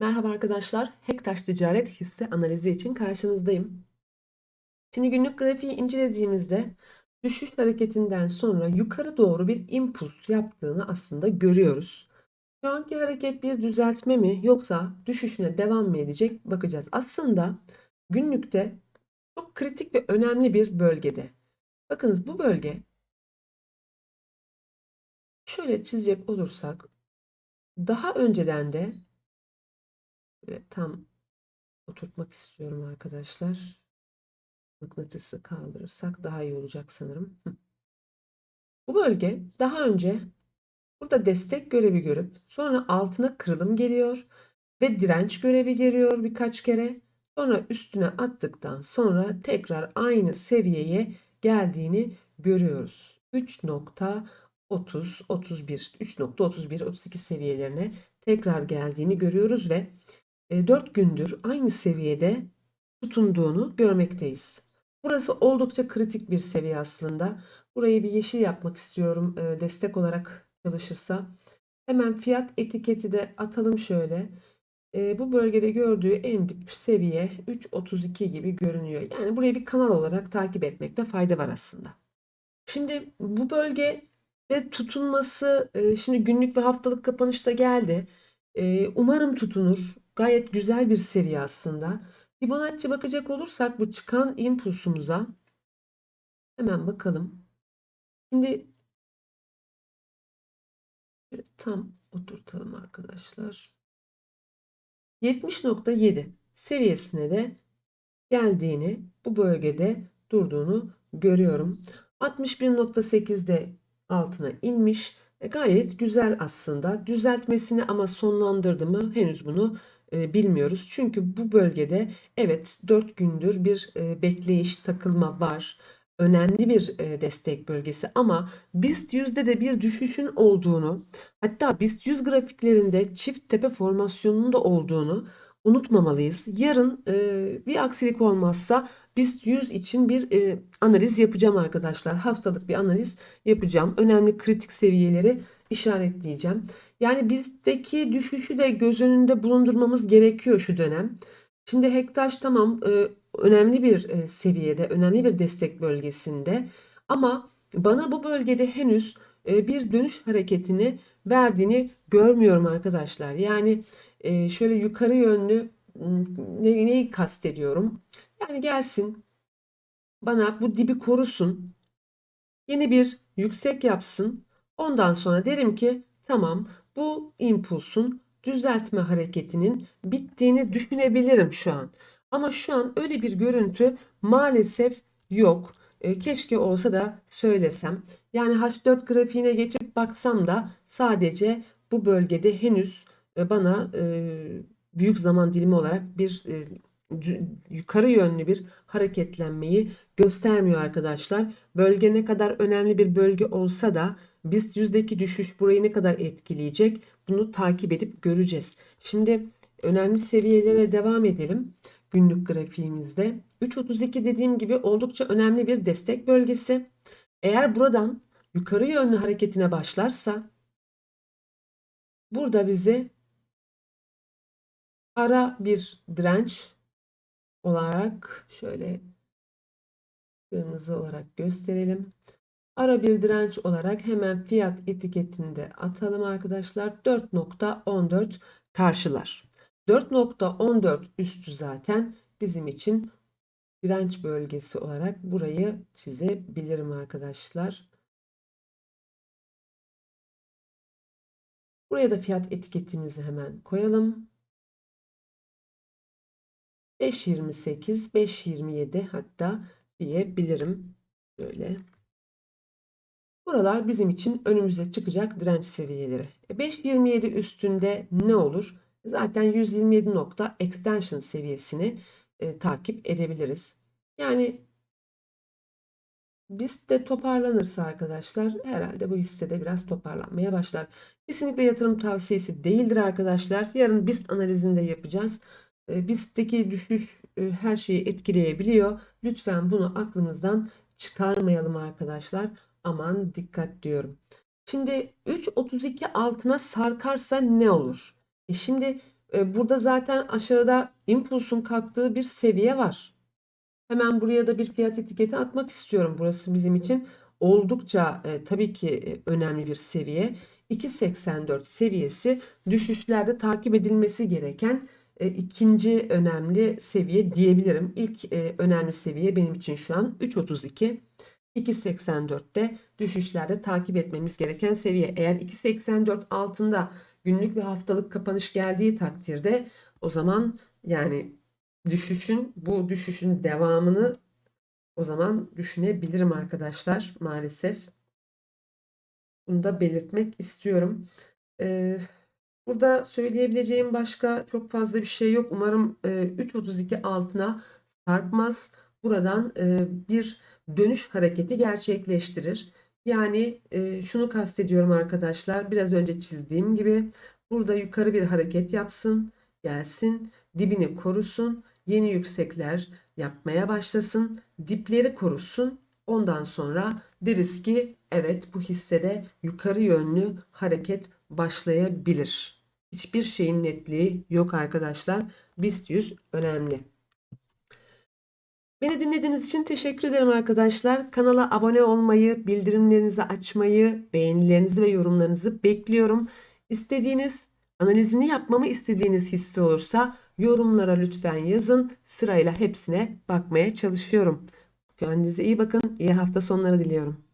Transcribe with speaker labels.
Speaker 1: Merhaba arkadaşlar, Hektaş Ticaret hisse analizi için karşınızdayım. Şimdi günlük grafiği incelediğimizde düşüş hareketinden sonra yukarı doğru bir impuls yaptığını aslında görüyoruz. Şu anki hareket bir düzeltme mi yoksa düşüşüne devam mı edecek bakacağız. Aslında günlükte çok kritik ve önemli bir bölgede. Bakınız bu bölge şöyle çizecek olursak daha önceden de ve tam oturtmak istiyorum arkadaşlar. Mıknatısı kaldırırsak daha iyi olacak sanırım. Bu bölge daha önce burada destek görevi görüp sonra altına kırılım geliyor ve direnç görevi geliyor birkaç kere. Sonra üstüne attıktan sonra tekrar aynı seviyeye geldiğini görüyoruz. 3.30 31 3.31 32 seviyelerine tekrar geldiğini görüyoruz ve 4 e, gündür aynı seviyede tutunduğunu görmekteyiz. Burası oldukça kritik bir seviye aslında. Burayı bir yeşil yapmak istiyorum e, destek olarak çalışırsa. Hemen fiyat etiketi de atalım şöyle. E, bu bölgede gördüğü en dip seviye 3.32 gibi görünüyor. Yani burayı bir kanal olarak takip etmekte fayda var aslında. Şimdi bu bölgede tutunması şimdi günlük ve haftalık kapanışta geldi. Umarım tutunur. Gayet güzel bir seviye aslında. Fibonacci bakacak olursak bu çıkan impulsumuza hemen bakalım. Şimdi tam oturtalım arkadaşlar. 70.7 seviyesine de geldiğini, bu bölgede durduğunu görüyorum. 61.8'de altına inmiş. E, gayet güzel aslında. Düzeltmesini ama sonlandırdı mı henüz bunu e, bilmiyoruz. Çünkü bu bölgede evet 4 gündür bir e, bekleyiş, takılma var. Önemli bir e, destek bölgesi ama BIST yüzde de bir düşüşün olduğunu hatta BIST 100 grafiklerinde çift tepe formasyonunun da olduğunu unutmamalıyız. Yarın bir aksilik olmazsa BIST 100 için bir analiz yapacağım arkadaşlar. Haftalık bir analiz yapacağım. Önemli kritik seviyeleri işaretleyeceğim. Yani bizdeki düşüşü de göz önünde bulundurmamız gerekiyor şu dönem. Şimdi Hektaş tamam e, önemli bir e, seviyede, önemli bir destek bölgesinde ama bana bu bölgede henüz e, bir dönüş hareketini verdiğini görmüyorum arkadaşlar. Yani şöyle yukarı yönlü ne, neyi kastediyorum? Yani gelsin bana bu dibi korusun. Yeni bir yüksek yapsın. Ondan sonra derim ki tamam bu impulsun düzeltme hareketinin bittiğini düşünebilirim şu an. Ama şu an öyle bir görüntü maalesef yok. E, keşke olsa da söylesem. Yani H4 grafiğine geçip baksam da sadece bu bölgede henüz e, bana e, büyük zaman dilimi olarak bir e, yukarı yönlü bir hareketlenmeyi göstermiyor arkadaşlar. Bölge ne kadar önemli bir bölge olsa da BIST yüzdeki düşüş burayı ne kadar etkileyecek bunu takip edip göreceğiz. Şimdi önemli seviyelere devam edelim günlük grafiğimizde. 3.32 dediğim gibi oldukça önemli bir destek bölgesi. Eğer buradan yukarı yönlü hareketine başlarsa burada bizi ara bir direnç olarak şöyle kırmızı olarak gösterelim. Ara bir direnç olarak hemen fiyat etiketinde atalım arkadaşlar. 4.14 karşılar. 4.14 üstü zaten bizim için direnç bölgesi olarak burayı çizebilirim arkadaşlar. Buraya da fiyat etiketimizi hemen koyalım. 5.28, 5.27 hatta diyebilirim. Böyle. Buralar bizim için önümüze çıkacak direnç seviyeleri. 5.27 e, üstünde ne olur? Zaten 127 nokta extension seviyesini e, takip edebiliriz. Yani biz de toparlanırsa arkadaşlar herhalde bu hissede biraz toparlanmaya başlar. Kesinlikle yatırım tavsiyesi değildir arkadaşlar. Yarın BIST analizinde yapacağız. E, BIST'teki düşüş e, her şeyi etkileyebiliyor. Lütfen bunu aklımızdan çıkarmayalım arkadaşlar aman dikkat diyorum. Şimdi 3.32 altına sarkarsa ne olur? E şimdi E, burada zaten aşağıda impulsun kalktığı bir seviye var. Hemen buraya da bir fiyat etiketi atmak istiyorum. Burası bizim için oldukça e, tabii ki e, önemli bir seviye. 2.84 seviyesi düşüşlerde takip edilmesi gereken e, ikinci önemli seviye diyebilirim. İlk e, önemli seviye benim için şu an 3.32. 2.84'te düşüşlerde takip etmemiz gereken seviye. Eğer 2.84 altında günlük ve haftalık kapanış geldiği takdirde o zaman yani düşüşün bu düşüşün devamını o zaman düşünebilirim arkadaşlar maalesef. Bunu da belirtmek istiyorum. Ee, burada söyleyebileceğim başka çok fazla bir şey yok. Umarım e, 3.32 altına sarkmaz. Buradan e, bir dönüş hareketi gerçekleştirir. Yani e, şunu kastediyorum arkadaşlar. Biraz önce çizdiğim gibi burada yukarı bir hareket yapsın, gelsin, dibini korusun, yeni yüksekler yapmaya başlasın, dipleri korusun. Ondan sonra deriz ki evet bu hissede yukarı yönlü hareket başlayabilir. Hiçbir şeyin netliği yok arkadaşlar. BIST 100 önemli. Beni dinlediğiniz için teşekkür ederim arkadaşlar. Kanala abone olmayı, bildirimlerinizi açmayı, beğenilerinizi ve yorumlarınızı bekliyorum. İstediğiniz, analizini yapmamı istediğiniz hisse olursa yorumlara lütfen yazın. Sırayla hepsine bakmaya çalışıyorum. Kendinize iyi bakın. İyi hafta sonları diliyorum.